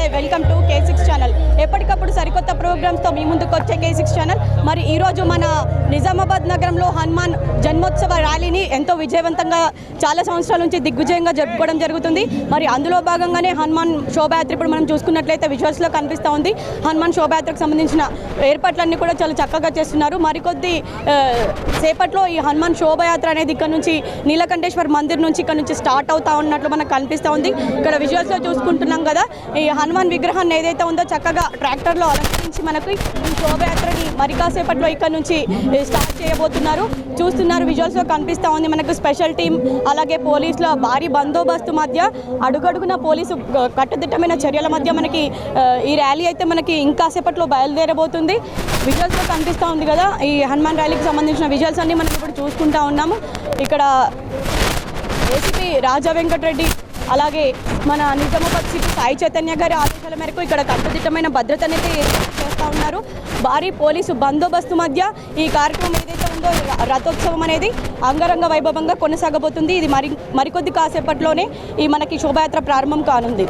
నమస్తే. Welcome to K six channel. ఎప్పటికప్పుడు సరికొత్త ప్రోగ్రామ్స్తో మీ ముందుకు వచ్చే కే సిక్స్ ఛానల్. మరి ఈరోజు మన నిజామాబాద్ నగరంలో హనుమాన్ జన్మోత్సవ ర్యాలీని ఎంతో విజయవంతంగా చాలా సంవత్సరాల నుంచి దిగ్విజయంగా జరుపుకోవడం జరుగుతుంది. మరి అందులో భాగంగానే హనుమాన్ శోభాయాత్ర ఇప్పుడు మనం చూసుకున్నట్లయితే విజువల్స్లో కనిపిస్తూ ఉంది. హనుమాన్ శోభాయాత్రకు సంబంధించిన ఏర్పాట్లన్నీ కూడా చాలా చక్కగా చేస్తున్నారు. మరికొద్ది సేపట్లో ఈ హనుమాన్ శోభాయాత్ర అనేది ఇక్కడ నుంచి నీలకంఠేశ్వర్ మందిర్ నుంచి ఇక్కడ నుంచి స్టార్ట్ అవుతా ఉన్నట్లు మనకు కనిపిస్తూ ఉంది. ఇక్కడ విజువల్స్లో చూసుకుంటున్నాం కదా. ఈ హనుమాన్ విగ్రహాన్ని ఏదైతే ఉందో చక్కగా ట్రాక్టర్లో అలంకరించి మనకి ఈ శోభయాత్రని మరి కాసేపట్లో ఇక్కడ నుంచి స్టార్ట్ చేయబోతున్నారు. చూస్తున్నారు విజువల్స్లో కనిపిస్తూ ఉంది మనకు స్పెషల్ టీం అలాగే పోలీసుల భారీ బందోబస్తు మధ్య అడుగడుగున పోలీసు కట్టుదిట్టమైన చర్యల మధ్య మనకి ఈ ర్యాలీ అయితే మనకి ఇంకాసేపట్లో బయలుదేరబోతుంది. విజువల్స్లో కనిపిస్తూ ఉంది కదా ఈ హనుమాన్ ర్యాలీకి సంబంధించిన విజువల్స్ అన్ని మనం ఇప్పుడు చూసుకుంటా ఉన్నాము. ఇక్కడ ఏసీపీ రాజా వెంకటరెడ్డి అలాగే మన నిజామాబాద్ సిటీ సాయి చైతన్య గారి ఆదేశాల మేరకు ఇక్కడ కట్టుదిట్టమైన భద్రతను ఏర్పాటు చేస్తూ ఉన్నారు. భారీ పోలీసు బందోబస్తు మధ్య ఈ కార్యక్రమం ఏదైతే ఉందో ర- రథోత్సవం అనేది అంగరంగ వైభవంగా కొనసాగబోతుంది. ఇది మరి మరికొద్ది కాసేపట్లోనే ఈ మనకి శోభాయాత్ర ప్రారంభం కానుంది.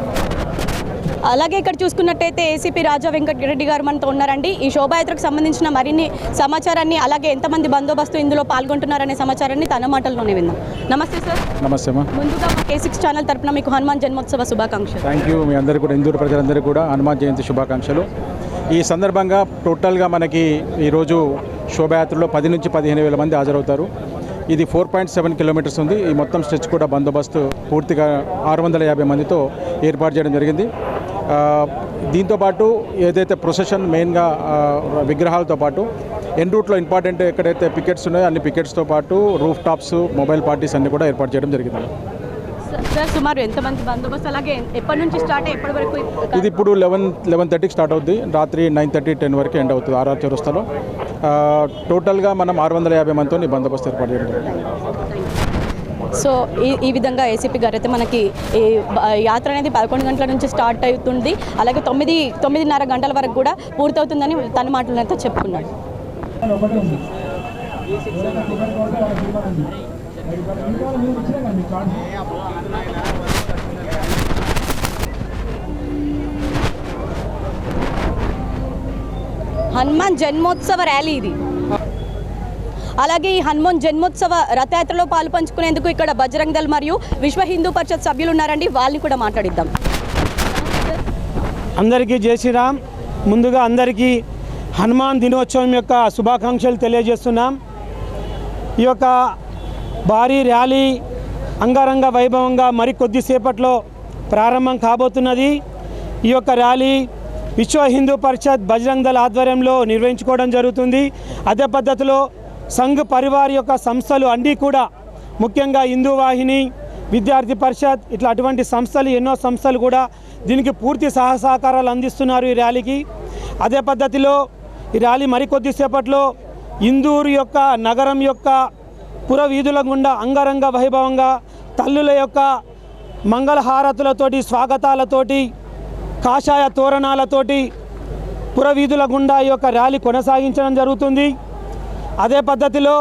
అలాగే ఇక్కడ చూసుకున్నట్టయితే ఏసీపీ రాజా వెంకటరెడ్డి గారు మనతో ఉన్నారండి. ఈ శోభాయాత్రకు సంబంధించిన మరిన్ని సమాచారాన్ని అలాగే ఎంతమంది బందోబస్తు ఇందులో పాల్గొంటున్నారనే సమాచారాన్ని తన మాటల్లోనే విందాం. నమస్తే సార్. నమస్తే ముందుగా మా కే సిక్స్ ఛానల్ తరపున మీకు హనుమాన్ జన్మోత్సవ శుభాకాంక్షలు. థ్యాంక్ యూ మీ అందరికీ కూడా ఇందూరు ప్రజలందరికీ కూడా హనుమాన్ జయంతి శుభాకాంక్షలు. ఈ సందర్భంగా టోటల్గా మనకి ఈరోజు శోభయాత్రలో పది నుంచి పదిహేను వేల మంది హాజరవుతారు. ఇది ఫోర్ పాయింట్ సెవెన్ కిలోమీటర్స్ ఉంది. ఈ మొత్తం స్ట్రెచ్ కూడా బందోబస్తు పూర్తిగా ఆరు వందల యాభై మందితో ఏర్పాటు చేయడం జరిగింది. ఆ, దీంతో పాటు ఏదైతే ప్రొసెషన్ మెయిన్గా విగ్రహాలతో పాటు ఎన్ రూట్లో ఇంపార్టెంట్ ఎక్కడైతే పికెట్స్ ఉన్నాయో అన్ని పికెట్స్తో పాటు రూఫ్ టాప్స్ మొబైల్ పార్టీస్ అన్ని కూడా ఏర్పాటు చేయడం జరిగింది. సార్ సుమారు ఎంతమంది బందోబస్తు? అలాగే ఎప్పటి నుంచి స్టార్ట్ అయ్యి ఎప్పటి వరకు ఇది ఇప్పుడు లెవెన్ లెవెన్ థర్టీకి స్టార్ట్ అవుద్ది. రాత్రి నైన్ థర్టీ టెన్ వరకు ఎండ్ అవుతుంది ఆర్ఆర్ చౌరస్తాలో. టోటల్గా మనం ఆరు వందల యాభై మందితో బందోబస్తు ఏర్పాటు చేయడం జరిగింది. సో ఈ ఈ విధంగా ఏసీపీ గారు అయితే మనకి ఈ యాత్ర అనేది పదకొండు గంటల నుంచి స్టార్ట్ అవుతుంది. అలాగే తొమ్మిది తొమ్మిదిన్నర గంటల వరకు కూడా పూర్తవుతుందని తన మాటలను చెప్పుకున్నాడు. హనుమాన్ జన్మోత్సవ ర్యాలీ ఇది. అలాగే ఈ హనుమాన్ జన్మోత్సవ రథయాత్రలో పాలు పంచుకునేందుకు ఇక్కడ బజరంగ్ దళ్ మరియు విశ్వ హిందూ పరిషత్ సభ్యులు ఉన్నారండి. వాళ్ళని కూడా మాట్లాడిద్దాం. అందరికీ జై శ్రీరామ్. ముందుగా అందరికీ హనుమాన్ దినోత్సవం యొక్క శుభాకాంక్షలు తెలియజేస్తున్నాం. ఈ యొక్క భారీ ర్యాలీ అంగరంగ వైభవంగా మరి కొద్దిసేపట్లో ప్రారంభం కాబోతున్నది. ఈ యొక్క ర్యాలీ విశ్వ హిందూ పరిషత్ బజరంగ్ దళ ఆధ్వర్యంలో నిర్వహించుకోవడం జరుగుతుంది. అదే పద్ధతిలో సంఘ్ పరివార్ యొక్క సంస్థలు అన్నీ కూడా ముఖ్యంగా హిందూ వాహిని విద్యార్థి పరిషత్ ఇట్లా అటువంటి సంస్థలు ఎన్నో సంస్థలు కూడా దీనికి పూర్తి సహ సహకారాలు అందిస్తున్నారు ఈ ర్యాలీకి. అదే పద్ధతిలో ఈ ర్యాలీ మరికొద్దిసేపట్లో ఇందూరు యొక్క నగరం యొక్క పుర వీధుల గుండా అంగరంగ వైభవంగా తల్లుల యొక్క మంగళహారతులతోటి స్వాగతాలతోటి కాషాయ తోరణాలతోటి పుర వీధుల గుండా ఈ యొక్క ర్యాలీ కొనసాగించడం జరుగుతుంది. అదే పద్ధతిలో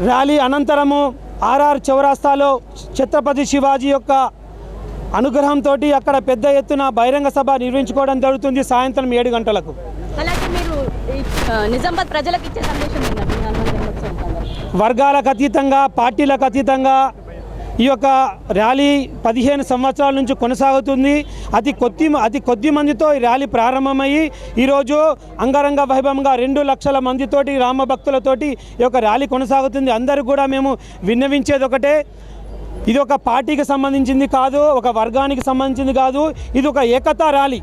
ర్యాలీ అనంతరము ఆర్ఆర్ చౌరాస్తాలో ఛత్రపతి శివాజీ యొక్క అనుగ్రహంతో అక్కడ పెద్ద ఎత్తున బహిరంగ సభ నిర్వహించుకోవడం జరుగుతుంది సాయంత్రం ఏడు గంటలకు నిజామాబాద్ ప్రజలకు ఇచ్చే సందేశం? వర్గాలకు అతీతంగా పార్టీలకు అతీతంగా ఈ యొక్క ర్యాలీ పదిహేను సంవత్సరాల నుంచి కొనసాగుతుంది. అతి కొద్ది అతి కొద్ది మందితో ఈ ర్యాలీ ప్రారంభమయ్యి ఈరోజు అంగరంగ వైభవంగా రెండు లక్షల మందితోటి రామ భక్తులతోటి ఈ యొక్క ర్యాలీ కొనసాగుతుంది. అందరూ కూడా మేము విన్నవించేది ఒకటే. ఇది ఒక పార్టీకి సంబంధించింది కాదు ఒక వర్గానికి సంబంధించింది కాదు. ఇది ఒక ఏకతా ర్యాలీ.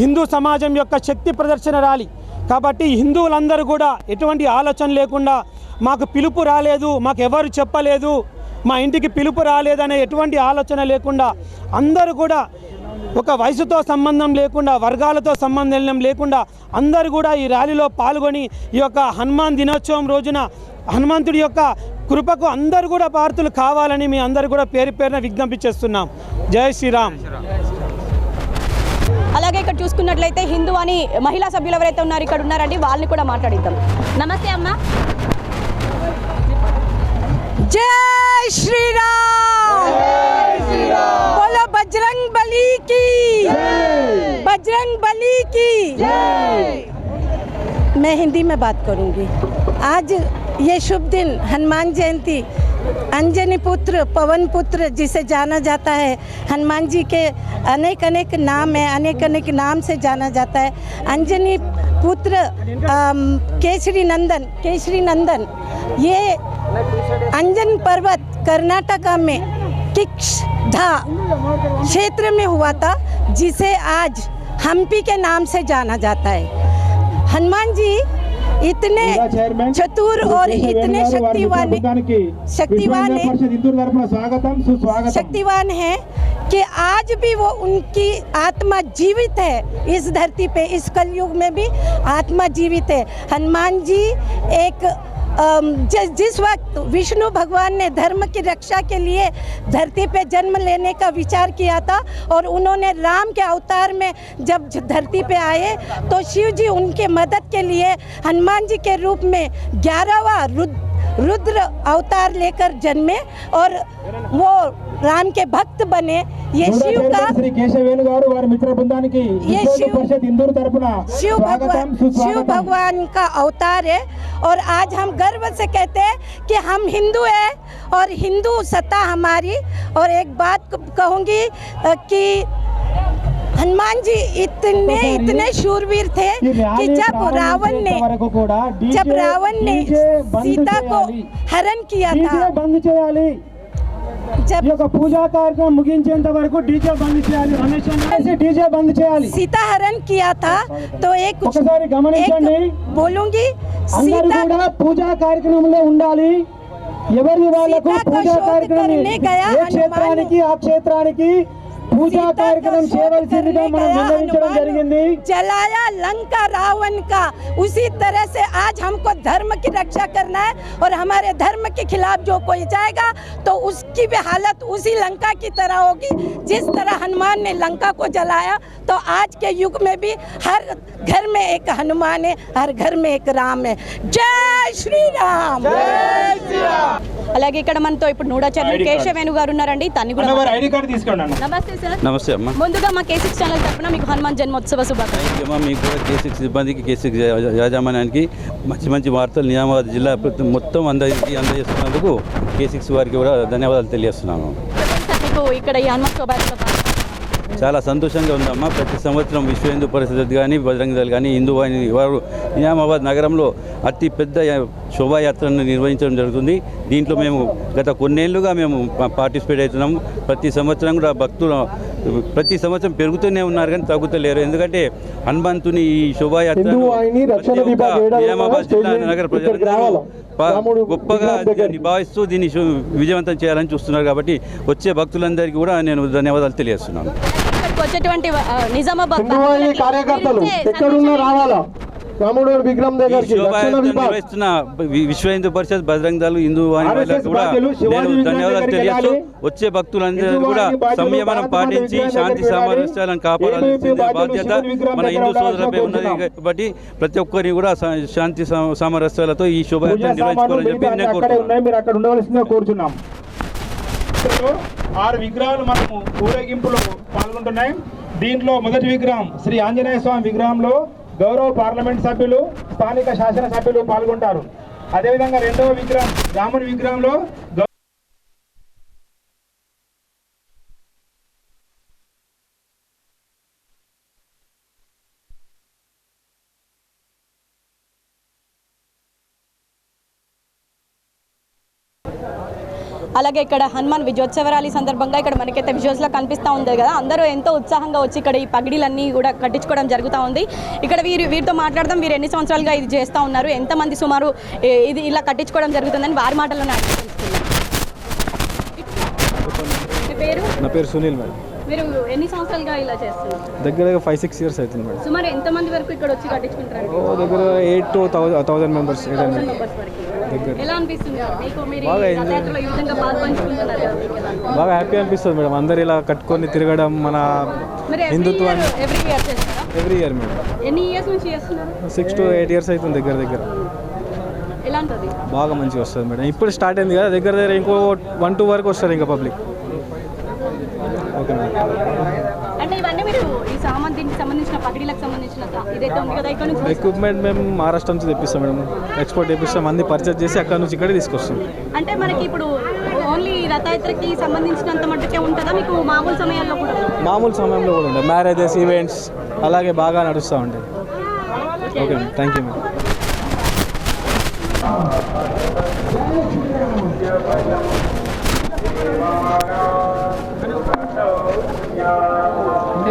హిందూ సమాజం యొక్క శక్తి ప్రదర్శన ర్యాలీ. కాబట్టి హిందువులందరూ కూడా ఎటువంటి ఆలోచన లేకుండా మాకు పిలుపు రాలేదు మాకు ఎవరు చెప్పలేదు. మా ఇంటికి పిలుపు రాలేదనే ఎటువంటి ఆలోచన లేకుండా అందరూ కూడా ఒక వయసుతో సంబంధం లేకుండా వర్గాలతో సంబంధం లేకుండా అందరూ కూడా ఈ ర్యాలీలో పాల్గొని ఈ యొక్క హనుమాన్ దినోత్సవం రోజున హనుమంతుడి యొక్క కృపకు అందరూ కూడా పార్తులు కావాలని మీ అందరూ కూడా పేరు పేరున విజ్ఞప్తి చేస్తున్నాం. జై శ్రీరామ్. అలాగే ఇక్కడ చూసుకున్నట్లయితే హిందూ అని మహిళా సభ్యులు ఎవరైతే ఉన్నారు ఇక్కడ ఉన్నారండి వాళ్ళని కూడా మాట్లాడిద్దాం. నమస్తే అమ్మా. जय श्री राम बोलो बजरंग बली की। बजरंग बली की। मैं हिंदी में बात करूँगी। आज ये शुभ दिन हनुमान जयंती। अंजनी पुत्र पवन पुत्र जिसे जाना जाता है हनुमान जी के अनेक अनेक नाम है अनेक अनेक नाम से जाना जाता है। अंजनी पुत्र केसरी नंदन केसरी नंदन ये अंजन पर्वत कर्नाटका में किक्षा क्षेत्र में हुआ था जिसे आज हम्पी के नाम से जाना जाता है। हनुमान जी इतने चतुर और इतने शक्तिवान शक्तिवान शक्तिवान है कि आज भी वो उनकी आत्मा जीवित है। इस धरती पे इस कलयुग में भी आत्मा जीवित है। हनुमान जी एक जिस जिस वक्त विष्णु भगवान ने धर्म की रक्षा के लिए धरती पे जन्म लेने का विचार किया था और उन्होंने राम के अवतार में जब धरती पे आए तो शिव जी उनके मदद के लिए हनुमान जी के रूप में ग्यारहवा रुद्र रुद्र अवतार लेकर जन्मे और वो राम के भक्त बने। ये शिव का ये शिव शिव भगवान शिव भगवान का अवतार है और आज हम गर्व से कहते हैं कि हम हिंदू हैं और हिंदू सत्ता हमारी। और एक बात कहूँगी कि हनुमान जी इतने इतने शूरवीर थे ఈ कि ర్యాలీ जब रावण ने ప్రారంభించేంత వరకు కూడా DJ जब रावण ने DJ బంద్ सीता को చేయాలి. हरण किया DJ था బంద్ చేయాలి ఈ जब యొక్క పూజా కార్యక్రమం ముగించేంత వరకు డీజే బంద్ చేయాలి రమేష్ అన్న డీజే బంద్ చేయాలి सीता हरण किया था तो एक ఒకసారి గమనించండి एक बोलूंगी అందరూ सीता కూడా పూజా కార్యక్రమంలో ఉండాలి ఎవరి వాళ్ళకు సీతా का పూజా శోధ కార్యక్రమం करने गया ఏ हनुमान క్షేత్రానికి ఆ క్షేత్రానికి పూజా सीता का కార్యక్రమం शोध చేయవలసిందిగా करने మనం गया నిర్ణయించడం हनुमान జరిగింది जलाया लंका रावण का उसी तरह से आज हमको धर्म की रक्षा करना है और हमारे धर्म के खिलाफ जो कोई जाएगा तो उसकी भी हालत उसी लंका की तरह होगी जिस तरह हनुमान ने लंका को जलाया तो आज के युग में भी हर घर में एक हनुमान है हर घर में एक राम है जय श्री राम అలాగే ఇక్కడ మనతో ఇప్పుడు నూడాచార్యులు కేశవేణు గారు ఉన్నారండి తన్ని కూడా ఐడి కార్డు తీసుకోండి నమస్తే సార్ నమస్తే అమ్మ. ముందుగా మా కే సిక్స్ ఛానల్ తరపున మీకు హనుమాన్ జన్మోత్సవ శుభాకాంక్షలు. అమ్మ. మీకు కూడా సిబ్బందికి కే సిక్స్ యా- యాజమాన్యానికి మంచి మంచి వార్తలు నిజామాబాద్ జిల్లా మొత్తం అందరికి అందజేస్తున్నందుకు కే సిక్స్ వారికి కూడా ధన్యవాదాలు తెలియజేస్తున్నాను. ఇక్కడ ఈ హనుమాన్ శోభాయాత్ర చాలా సంతోషంగా ఉందమ్మా. ప్రతి సంవత్సరం విశ్వ హిందూ పరిషత్ కానీ బజరంగ దళ్ కానీ హిందూ వాహిని వారు నిజామాబాద్ నగరంలో అతి పెద్ద యా- శోభాయాత్రను నిర్వహించడం జరుగుతుంది. దీంట్లో మేము గత కొన్నేళ్ళుగా మేము పార్టిసిపేట్ అవుతున్నాము. ప్రతి సంవత్సరం కూడా భక్తులు ప్రతి సంవత్సరం పెరుగుతూనే ఉన్నారు కానీ తగ్గుతలేరు. ఎందుకంటే హనుమంతుని ఈ శోభాయాత్ర నిజామాబాద్ జిల్లా నగర ప్రజలందరూ గొప్పగా. నిభావిస్తూ దీన్ని విజయవంతం చేయాలని చూస్తున్నారు కాబట్టి వచ్చే భక్తులందరికీ కూడా నేను ధన్యవాదాలు తెలియజేస్తున్నాను. వచ్చేటువంటి నిజామాబాద్ కార్యకర్తలు ఎక్కడున్నా రావాలా? రాముడు విగ్రహం దగ్గరికి నిర్వహిస్తున్న విశ్వ హిందూ పరిషత్ బజరంగ దళ హిందూ కూడా నేను ధన్యవాదాలు వెళ్ళాలి. వచ్చే భక్తులందరూ కూడా సంయమనం పాటించి శాంతి. సామరస్యాలను బాధ్యులు బాధ్యత మన హిందూ సోదరులపై ఉన్నది కోరుతున్నాం. కాబట్టి ప్రతి ఒక్కరిని కూడా శాంతి సామరస్యాలతో ఈ శోభాయాత్ర నిర్వహించుకోవాలని చెప్పి నేను అక్కడే కోరుతున్నాను ఉన్నాయి మీరు అక్కడ ఉండవలసిందిగా కోరుచున్నాం ఆరు విగ్రహాలు మనము ఊరేగింపులో పాల్గొంటున్నాయి దీంట్లో మొదటి విగ్రహం శ్రీ ఆంజనేయ స్వామి విగ్రహంలో గౌరవ పార్లమెంట్ సభ్యులు స్థానిక శాసన సభ్యులు పాల్గొంటారు. అదేవిధంగా రెండవ విగ్రహం రాముని విగ్రహంలో అలాగే ఇక్కడ హనుమాన్ విజయోత్సవ ర్యాలీ సందర్భంగా ఇక్కడ మనకైతే విజువల్స్లో కనిపిస్తూ ఉంది కదా. అందరూ ఎంతో ఉత్సాహంగా వచ్చి ఇక్కడ ఈ పగిడీలన్నీ కూడా కట్టించుకోవడం జరుగుతూ ఉంది. ఇక్కడ వీరు వీరితో మాట్లాడదాం. వీరు ఎన్ని సంవత్సరాలుగా ఇది చేస్తూ ఉన్నారు? ఎంతమంది సుమారు ఇది ఇలా కట్టించుకోవడం జరుగుతుందని వారి మాటల్లోనే అడిగి పేరు నా పేరు సునీల్ మేడం. మీరు ఎన్ని సంవత్సరాలుగా ఇలా చేస్తున్నారు? దగ్గర దగ్గర ఫైవ్ సిక్స్ ఇయర్స్ అవుతుంది మేడం. సుమారు ఎంతమంది వరకు ఇక్కడ వచ్చి కట్టించుకుంటారు ఓ దగ్గర eight to thousand members eight hundred దగ్గర. ఎలా అనిపిస్తుంది మీకు మీరు బాగా ఈ విధంగా పాల్పంచుకుంటున్నారు? బాగా హ్యాపీ అనిపిస్తుంది మేడం. అందరు ఇలా కట్టుకొని తిరగడం మన హిందుత్వాన్ని. ఎవ్రీ ఇయర్ చేస్తారా? Every year madam. ఎన్ని ఇయర్స్ నుంచి చేస్తున్నారు? సిక్స్ టు ఎయిట్ ఇయర్స్ అవుతుంది దగ్గర దగ్గర. ఎలా ఉంటుంది బాగా మంచిగా వస్తుంది మేడం. ఇప్పుడు స్టార్ట్ అయింది కదా దగ్గర దగ్గర ఇంకో వన్ టూ వరకు వస్తారు ఇంకా పబ్లిక్ అంటే ఇవన్నీ మీరు ఈ సామాన్ దీనికి సంబంధించిన పగిడీలకు సంబంధించిన ఇదైతే ఉంది కదా ఇక్కడ నుంచి ఎక్విప్మెంట్ మేము మహారాష్ట్ర నుంచి తెప్పిస్తాం మేడం. ఎక్స్పోర్ట్ తెప్పిస్తాం అన్ని పర్చేస్ చేసి అక్కడ నుంచి ఇక్కడ తీసుకొస్తాం. అంటే మనకి ఇప్పుడు ఓన్లీ రథయాత్రకి సంబంధించినంత మట్టుకే ఉంటుందా? మీకు మామూలు సమయాల్లో కూడా? మామూలు సమయంలో కూడా ఉంటాయి మ్యారేజెస్ ఈవెంట్స్ అలాగే బాగా నడుస్తూ ఉంటాయి ఓకే. థ్యాంక్ యూ మేడం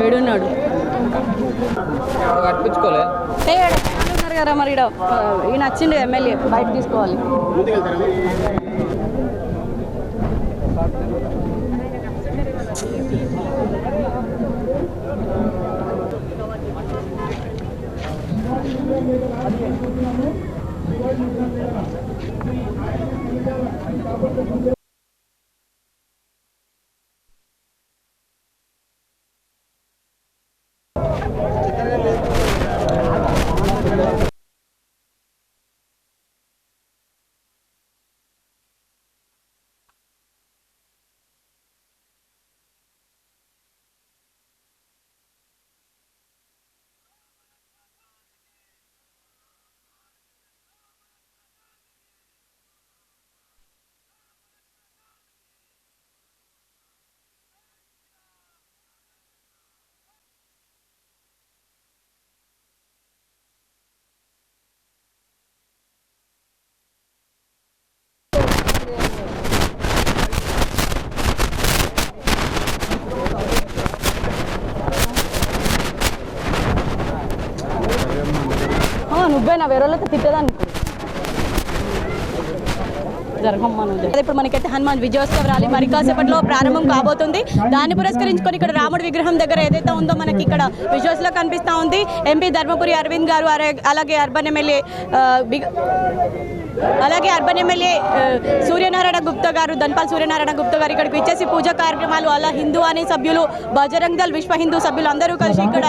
ఏడున్నాడు. కట్టించుకోలే ఉన్నారు కదా మరి ఈయన వచ్చిండు ఎమ్మెల్యే బయట తీసుకోవాలి. నువ్వేనా వేరే వాళ్ళతో తిట్టేదాన్ని. ఇప్పుడు మనకైతే హనుమాన్ విజయోత్సవం రాలి. మరి కాసేపట్లో ప్రారంభం కాబోతుంది. దాన్ని పురస్కరించుకొని ఇక్కడ రాముడి విగ్రహం దగ్గర ఏదైతే ఉందో మనకి ఇక్కడ విజయోత్సవం లో ఉంది. ఎంపీ ధర్మపురి అరవింద్ గారు అరే- అలాగే అర్బన్ ఎమ్మెల్యే అలాగే అర్బన్ ఎమ్మెల్యే సూర్యనారాయణ గుప్తా గారు ధన్పాల్ సూర్యనారాయణ గుప్తా గారు ఇక్కడికి వచ్చేసి పూజా కార్యక్రమాలు అలా హిందూ అనే సభ్యులు బజరంగ్ దళ్ విశ్వ హిందూ సభ్యులు అందరూ కలిసి ఇక్కడ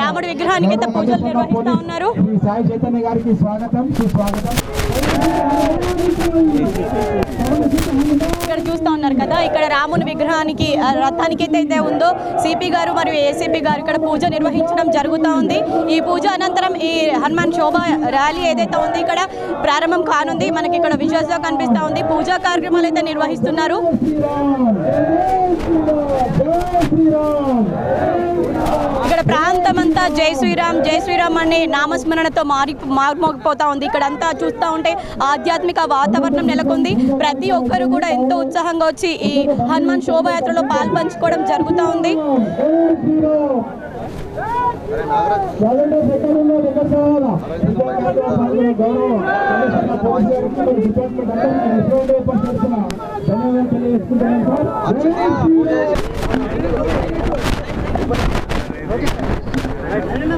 రాముడి విగ్రహానికి పూజలు నిర్వహిస్తూ ఉన్నారు. ఇక్కడ చూస్తా ఉన్నారు కదా ఇక్కడ రాముని విగ్రహానికి రథానికి అయితే ఉందో సిపి గారు మరియు ఏసీపీ గారు ఇక్కడ పూజ నిర్వహించడం జరుగుతూ ఉంది. ఈ పూజ అనంతరం ఈ హనుమాన్ శోభ ర్యాలీ ఏదైతే ఉంది ఇక్కడ ప్రారంభం కానుంది. మనకి ఇక్కడ విజువల్స్ కనిపిస్తూ కనిపిస్తా ఉంది. పూజా కార్యక్రమాలు అయితే నిర్వహిస్తున్నారు. ఇక్కడ ప్రాంతమంతా జై శ్రీరామ్ జై శ్రీరామ్ అనే నామస్మరణతో మారి మారుమోగిపోతా ఉంది. ఇక్కడ అంతా చూస్తూ ఉంటే ఆధ్యాత్మిక వాతావరణం నెలకొంది. ప్రతి ఒక్కరు కూడా ఎంతో ఉత్సాహంగా వచ్చి ఈ హనుమాన్ శోభాయాత్రలో పాల్పంచుకోవడం జరుగుతూ ఉంది.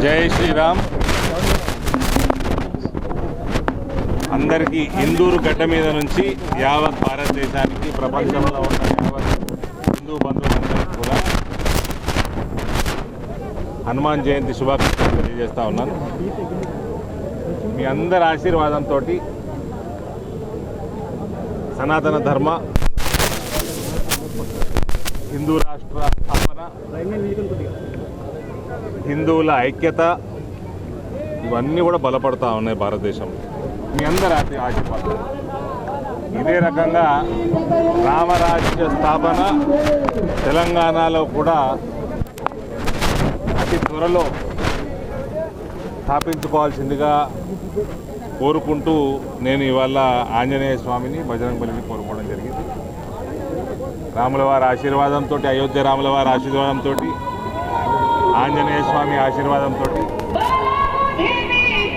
జై శ్రీరామ్. అందరికీ హిందూరు గడ్డ మీద నుంచి యావత్ భారతదేశానికి ప్రపంచంలో ఉన్న యావత్ హిందూ బంధువులందరికీ కూడా హనుమాన్ జయంతి శుభాకాంక్షలు తెలియజేస్తా ఉన్నాను. మీ అందరి ఆశీర్వాదంతో సనాతన ధర్మ హిందూ రాష్ట్ర స్థాపన హిందువుల ఐక్యత ఇవన్నీ కూడా బలపడతా ఉన్నాయి భారతదేశం మీ అందరి అతి ఆశీర్వాదం. ఇదే రకంగా రామరాజ్య స్థాపన తెలంగాణలో కూడా అతి త్వరలో స్థాపించుకోవాల్సిందిగా కోరుకుంటూ నేను ఇవాళ ఆంజనేయ స్వామిని బజరంగ బలిని కోరుకోవడం జరిగింది. రాముల వారి ఆశీర్వాదంతో అయోధ్య రాముల వారి ఆశీర్వాదంతో ఆంజనేయ స్వామి ఆశీర్వాదంతో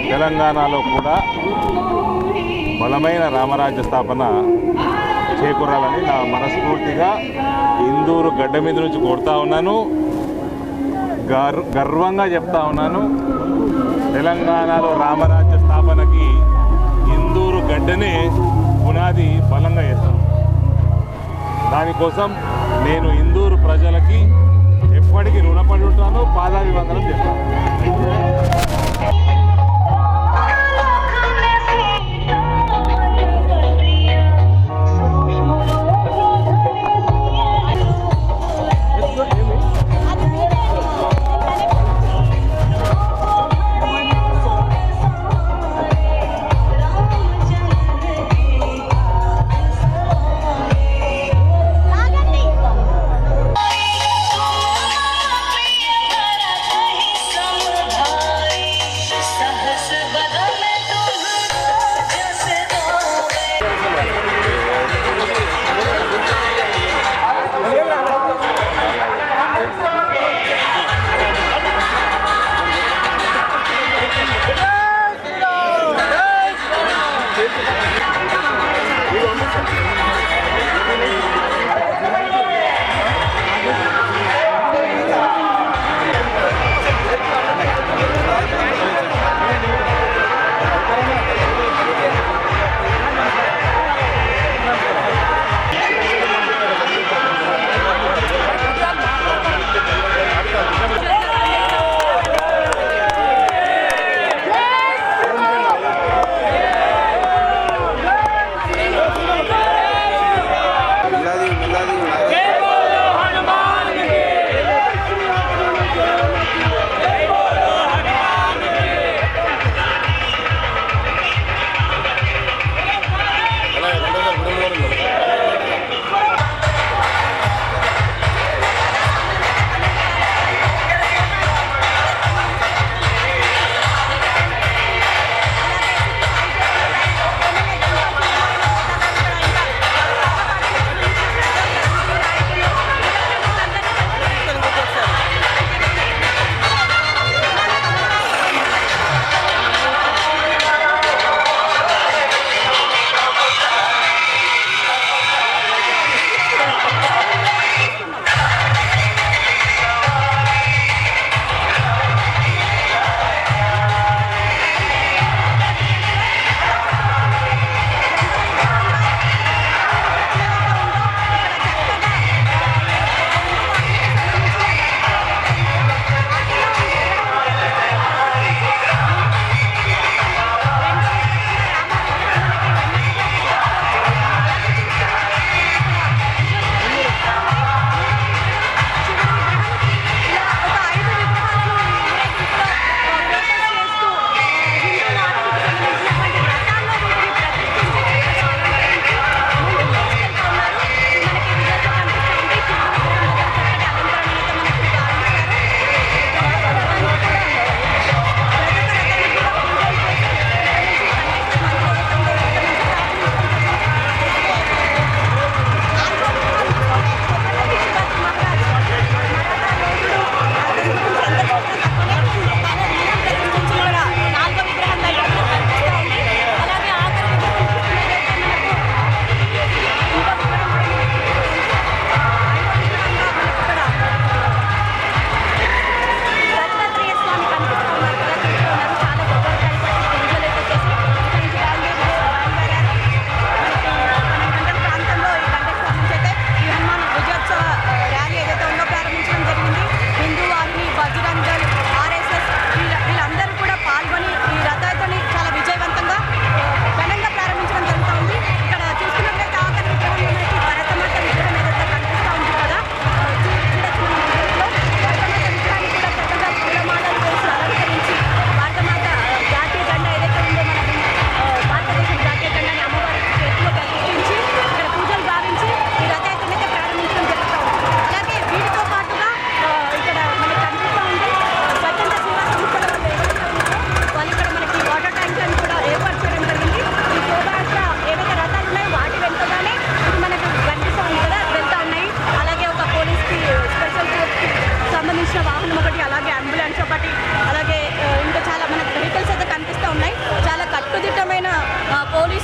తెలంగాణలో కూడా బలమైన రామరాజ్య స్థాపన చేకూరాలని నా మనస్ఫూర్తిగా ఇందూరు గడ్డ మీద నుంచి కొడతా ఉన్నాను. గర్వంగా చెప్తా ఉన్నాను. తెలంగాణలో రామరాజ్య స్థాపనకి ఇందూరు గడ్డనే పునాది బలంగా చేస్తాను దానికోసం నేను ఇందూరు ప్రజలకి ఎప్పటికీ రుణపడి ఉంటాను. పాదాభివందనం చేస్తాను.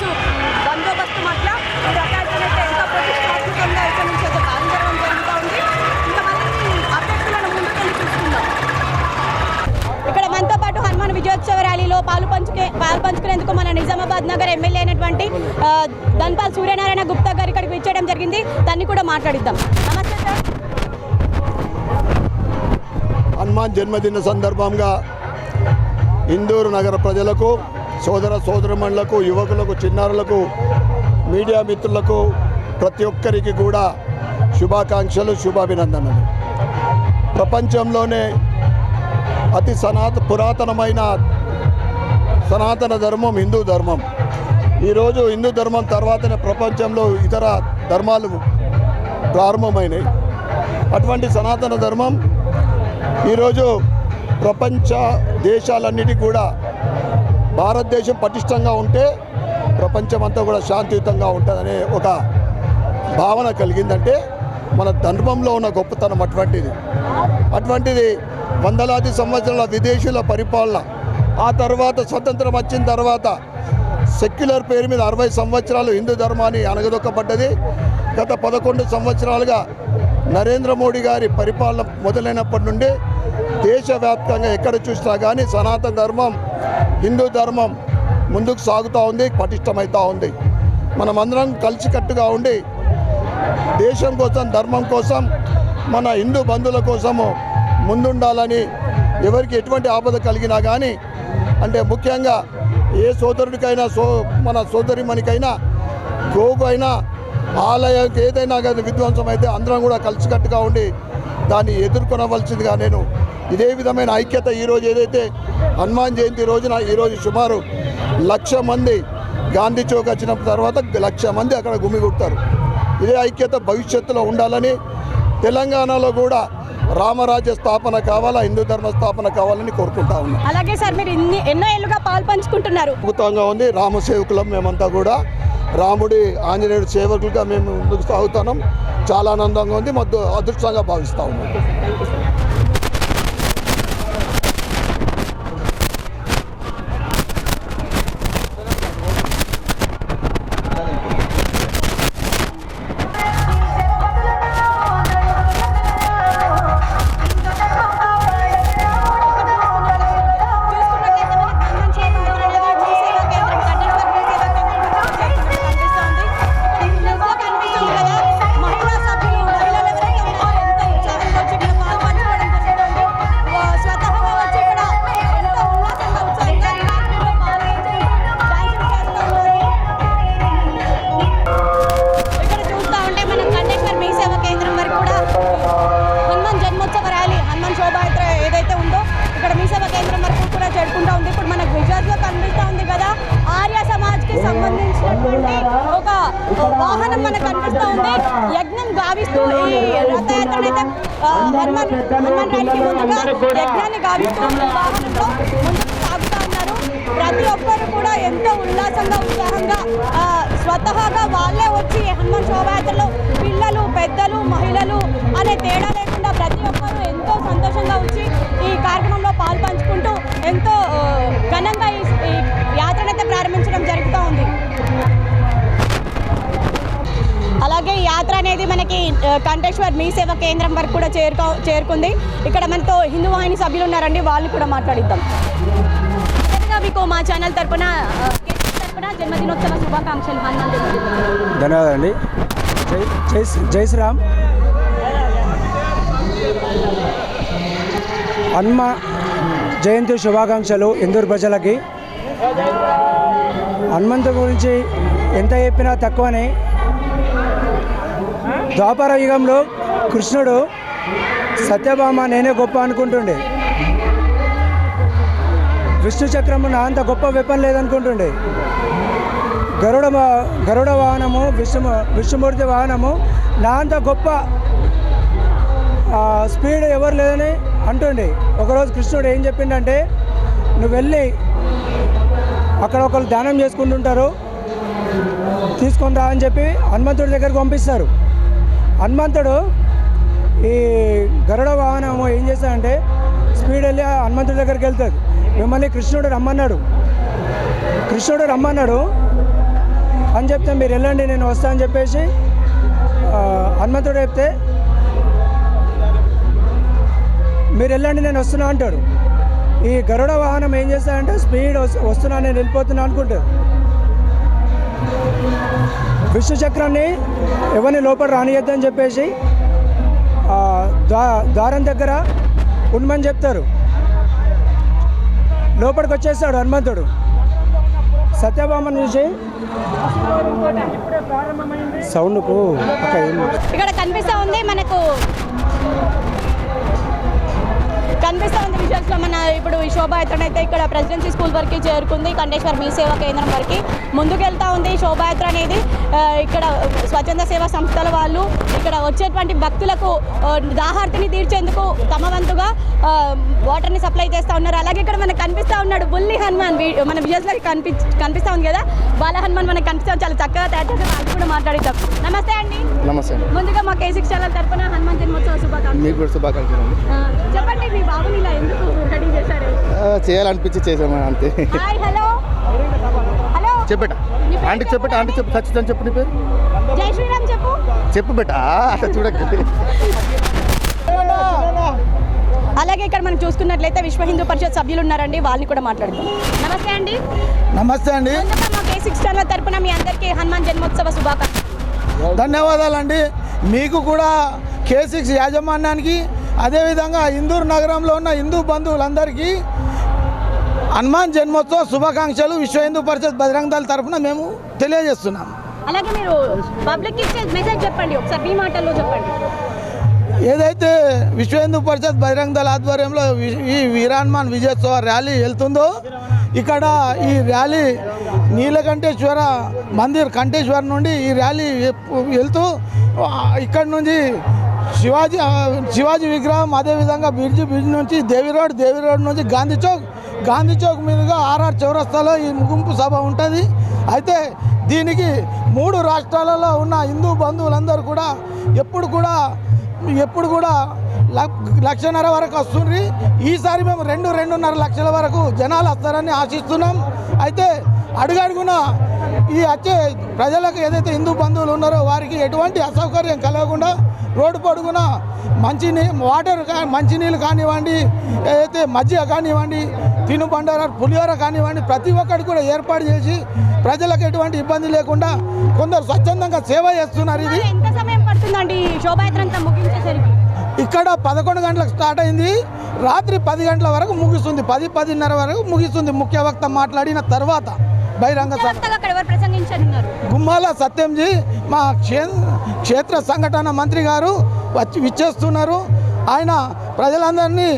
పోలీసు బందోబస్తు ఎంతో ప్రతిష్టాత్మకంగా ఇక్కడ నుంచి ఒక కార్యక్రమం జరుగుతూ ఉంది. ఇక్కడ మనతో పాటు హనుమాన్ విజయోత్సవ ర్యాలీలో పాలు పంచుకే పాలు పంచుకునేందుకు మన నిజామాబాద్ నగర్ ఎమ్మెల్యే అయినటువంటి ధన్పాల్ సూర్యనారాయణ గుప్తా గారు ఇక్కడికి విచ్చేయడం జరిగింది. దాన్ని కూడా మాట్లాడిద్దాం. నమస్తే సార్. హనుమాన్ జన్మదిన సందర్భంగా ఇందూరు నగర ప్రజలకు సోదర సోదరమణులకు యువకులకు చిన్నారులకు మీడియా మిత్రులకు ప్రతి ఒక్కరికి కూడా శుభాకాంక్షలు శుభాభినందనలు. ప్రపంచంలోనే అతి సనాత పురాతనమైన సనాతన ధర్మం హిందూ ధర్మం. ఈరోజు హిందూ ధర్మం తర్వాతనే ప్రపంచంలో ఇతర ధర్మాలు ప్రారంభమైనాయి. అటువంటి సనాతన ధర్మం ఈరోజు ప్రపంచ దేశాలన్నిటికీ కూడా భారతదేశం పటిష్టంగా ఉంటే ప్రపంచమంతా కూడా శాంతియుతంగా ఉంటుందనే ఒక భావన కలిగిందంటే మన ధర్మంలో ఉన్న గొప్పతనం అటువంటిది. అటువంటిది వందలాది సంవత్సరాల విదేశీయుల పరిపాలన ఆ తర్వాత స్వతంత్రం వచ్చిన తర్వాత సెక్యులర్ పేరు మీద అరవై సంవత్సరాలు హిందూ ధర్మాన్ని అనగదొక్కబడ్డది గత పదకొండు సంవత్సరాలుగా నరేంద్ర మోడీ గారి పరిపాలన మొదలైనప్పటి నుండి దేశవ్యాప్తంగా ఎక్కడ చూసినా కానీ సనాతన ధర్మం హిందూ ధర్మం ముందుకు సాగుతూ ఉంది పటిష్టమవుతూ ఉంది. మనమందరం కలిసికట్టుగా ఉండి దేశం కోసం ధర్మం కోసం మన హిందూ బంధువుల కోసము ముందుండాలని ఎవరికి ఎటువంటి ఆపద కలిగినా కానీ అంటే ముఖ్యంగా ఏ సోదరుడికైనా సో మన సోదరిమణికైనా గోగు అయినా ఆలయానికి ఏదైనా కానీ విధ్వంసం అయితే అందరం కూడా కలిసికట్టుగా ఉండి దాన్ని ఎదుర్కొనవలసిందిగా నేను ఇదే విధమైన ఐక్యత ఈరోజు ఏదైతే హనుమాన్ జయంతి రోజున ఈరోజు సుమారు లక్ష మంది గాంధీ చౌక్ వచ్చిన తర్వాత లక్ష మంది అక్కడ గుమిగుడతారు ఇదే ఐక్యత భవిష్యత్తులో ఉండాలని తెలంగాణలో కూడా రామరాజ్య స్థాపన కావాలా హిందూ ధర్మ స్థాపన కావాలని కోరుకుంటా ఉన్నాం. అలాగే సార్ మీరు ఇన్ని ఎన్నో ఏళ్ళుగా పాలు పంచుకుంటున్నారు. అద్భుతంగా ఉంది. రామ సేవకులం మేమంతా కూడా రాముడి ఆంజనేయుడి సేవకులుగా మేము ముందుకు సాగుతున్నాం. చాలా ఆనందంగా ఉంది. మొద్దు అదృష్టంగా భావిస్తా ఉన్నాం. వాళ్ళే వచ్చి ఈ హనుమాన్ పిల్లలు పెద్దలు మహిళలు అనే తేడా లేకుండా ప్రతి ఒక్కరు ఎంతో సంతోషంగా వచ్చి ఈ కార్యక్రమంలో పాల్పంచుకుంటూ ఎంతో ఘనంగా ఈ యాత్రనైతే ప్రారంభించడం జరుగుతూ ఉంది. అలాగే యాత్ర అనేది మనకి కంటేశ్వర్ కంఠేశ్వర్ మీ సేవ కేంద్రం వరకు కూడా చేరుకో చేరుకుంది. ఇక్కడ మనతో హిందూ వాహిని సభ్యులు ఉన్నారండి వాళ్ళని కూడా మాట్లాడిద్దాం. మీకు మా ఛానల్ తరపున ఆ, జన్మదినోత్సవ శుభాకాంక్షలు హనుమాన్ ధన్యవాదాలండి. జై జై జై శ్రీరామ్. హనుమ జయంతి శుభాకాంక్షలు ఇందూరు ప్రజలకి. హనుమంతు గురించి ఎంత చెప్పినా తక్కువనే. ద్వాపర యుగంలో కృష్ణుడు సత్యభామ నేనే గొప్ప అనుకుంటుండే. విష్ణు చక్రము నా అంత గొప్ప వెపన్ లేదనుకుంటుండే. గరుడ గరుడ వాహనము విష్ణు విష్ణుమూర్తి వాహనము నా అంత గొప్ప స్పీడ్ ఎవరు లేదని అంటుండే. ఒకరోజు కృష్ణుడు ఏం చెప్పిండంటే నువ్వు వెళ్ళి అక్కడ ఒకరు ధ్యానం చేసుకుంటుంటారు తీసుకొని రా అని చెప్పి హనుమంతుడి దగ్గరికి పంపిస్తారు. హనుమంతుడు ఈ గరుడ వాహనము ఏం చేస్తాడంటే స్పీడ్ వెళ్ళి హనుమంతుడి దగ్గరికి వెళ్తుంది మిమ్మల్ని కృష్ణుడు రమ్మన్నాడు. కృష్ణుడు రమ్మన్నాడు. అని చెప్తే మీరు వెళ్ళండి నేను వస్తా అని చెప్పేసి హనుమంతుడు చెప్తే మీరు వెళ్ళండి నేను వస్తున్నా అంటాడు. ఈ గరుడ వాహనం ఏం చేస్తాడంటే స్పీడ్ వస్తున్నా నేను వెళ్ళిపోతున్నా అనుకుంటాడు. విష్ణు చక్రాన్ని ఎవరిని లోపల రానియద్దని చెప్పేసి ద్వారం దగ్గర ఉండమని చెప్తారు. లోపలికి వచ్చేస్తాడు హనుమంతుడు. సత్యభామను చూసి సౌండ్కు ఇక్కడ కనిపిస్తా ఉంది మనకు కనిపిస్తా ఉంది విజువల్స్లో మన ఇప్పుడు ఈ శోభాయాత్ర అయితే ఇక్కడ ప్రెసిడెన్సీ స్కూల్ వరకు చేరుకుంది. కండేశ్వర్ మీ సేవా కేంద్రం వరకు ముందుకెళ్తా ఉంది శోభాయాత్ర అనేది. ఇక్కడ స్వచ్ఛంద సేవా సంస్థల వాళ్ళు ఇక్కడ వచ్చేటువంటి భక్తులకు దాహార్తిని తీర్చేందుకు తమ వంతుగా వాటర్ని సప్లై చేస్తూ ఉన్నారు. అలాగే ఇక్కడ మనకు కనిపిస్తా ఉన్నాడు బుల్లి హనుమాన్. మన విజువల్స్లో కనిపి కనిపిస్తా ఉంది కదా? బాల హనుమాన్ మనకు కనిపిస్తా. చాలా చక్కగా తయారు చేసి కూడా మాట్లాడిద్దాం. నమస్తే అండి. నమస్తే ముందుగా మా కేసిక్స్ ఛానల్ తరపున హనుమాన్ జన్మోత్సవ శుభాకాంక్షలు. మీకు చెప్పండి మీ బాబుని చేయాలనిపించి చేసాము అంతే. Hi hello. హలో. చెప్పేట. ఆంటీకి చెప్పేట ఆంటీ చెప్పు ఖచ్చితంగా చెప్పు నీ పేరు. జై శ్రీరామ్ చెప్పు. చెప్పు బెట చూడక. అలాగే ఇక్కడ మనం చూసుకున్నట్లయితే విశ్వ హిందూ పరిషత్ సభ్యులు ఉన్నారండి వాళ్ళని కూడా మాట్లాడతాం నమస్తే అండి. నమస్తే అండి. ముందుగా మా కే సిక్స్ ఛానల్ తరపున మీ అందరికీ హనుమాన్ జన్మోత్సవ శుభాకాంక్షలు. ధన్యవాదాలండి. మీకు కూడా కే సిక్స్ యాజమాన్యానికి అదేవిధంగా ఇందూరు నగరంలో ఉన్న హిందూ బంధువులందరికీ హనుమాన్ జన్మోత్సవ శుభాకాంక్షలు విశ్వ హిందూ పరిషత్ బజరంగ దళ తరఫున మేము తెలియజేస్తున్నాం. అలాగే మీరు పబ్లిక్ ఇచ్చే మెసేజ్ చెప్పండి ఒకసారి మీ మాటల్లో చెప్పండి. ఏదైతే విశ్వ హిందూ పరిషత్ బజరంగ దళ ఆధ్వర్యంలో ఈ వీరాన్మాన్ విజయోత్సవ ర్యాలీ వెళ్తుందో ఇక్కడ ఈ ర్యాలీ నీలకంఠేశ్వర మందిర్ కంఠేశ్వర్ నుండి ఈ ర్యాలీ వెళ్తూ ఇక్కడ నుంచి శివాజీ శివాజీ విగ్రహం అదేవిధంగా బ్రిడ్జి బ్రిడ్జ్ నుంచి దేవి రోడ్ దేవి రోడ్ నుంచి గాంధీ చౌక్. గాంధీ చౌక్ మీదుగా ఆర్ఆర్ చౌరస్తాలో ఈ ముగింపు సభ ఉంటుంది. అయితే దీనికి మూడు రాష్ట్రాలలో ఉన్న హిందూ బంధువులందరూ కూడా ఎప్పుడు కూడా ఎప్పుడు కూడా లక్షన్నర వరకు వస్తుంది ఈసారి మేము రెండు రెండున్నర లక్షల వరకు జనాలు వస్తారని ఆశిస్తున్నాం. అయితే అడుగడుగున ఈ వచ్చే ప్రజలకు ఏదైతే హిందూ బంధువులు ఉన్నారో వారికి ఎటువంటి అసౌకర్యం కలగకుండా రోడ్డు పొడుగున మంచినీ వాటర్ కా- మంచినీళ్ళు కానివ్వండి ఏదైతే మజ్జిగ కానివ్వండి తినుబండార పులిహోర కానివ్వండి ప్రతి ఒక్కటి కూడా ఏర్పాటు చేసి ప్రజలకు ఎటువంటి ఇబ్బంది లేకుండా కొందరు స్వచ్ఛందంగా సేవ చేస్తున్నారు ఇది. ఇక్కడ పదకొండు గంటలకు స్టార్ట్ అయింది. రాత్రి పది గంటల వరకు ముగిస్తుంది. పది పదిన్నర వరకు ముగిస్తుంది. ముఖ్య వక్త మాట్లాడిన తర్వాత బహిరంగ గుమ్మాల సత్యంజీ మా క్షే క్షేత్ర సంఘటన మంత్రి గారు వచ్చి విచ్చేస్తున్నారు. ఆయన ప్రజలందరినీ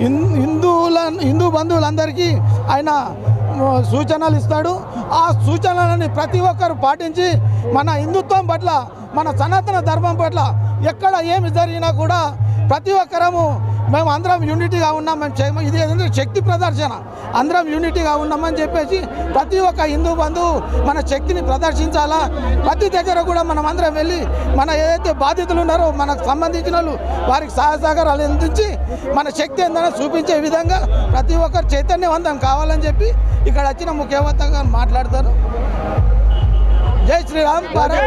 హిందువుల హిందూ బంధువులందరికీ ఆయన సూచనలు ఇస్తాడు. ఆ సూచనలని ప్రతి ఒక్కరు పాటించి మన హిందుత్వం పట్ల మన సనాతన ధర్మం పట్ల ఎక్కడ ఏమి జరిగినా కూడా ప్రతి ఒక్కరము మేము అందరం యూనిటీగా ఉన్నాం మేము చే- ఇది ఏంటంటే శక్తి ప్రదర్శన. అందరం యూనిటీగా ఉన్నామని చెప్పేసి ప్రతి ఒక్క హిందూ బంధువు మన శక్తిని ప్రదర్శించాలా? ప్రతి దగ్గర కూడా మనం అందరం వెళ్ళి మన ఏదైతే బాధితులు ఉన్నారో మనకు సంబంధించిన వాళ్ళు వారికి సహాయ సహకారాలు అందించి మన శక్తి ఏందని చూపించే విధంగా ప్రతి ఒక్కరు చైతన్యవంతం కావాలని చెప్పి ఇక్కడ వచ్చిన ముఖ్యమంత్రిగా మాట్లాడతారు. జై శ్రీరామ్ భారత్.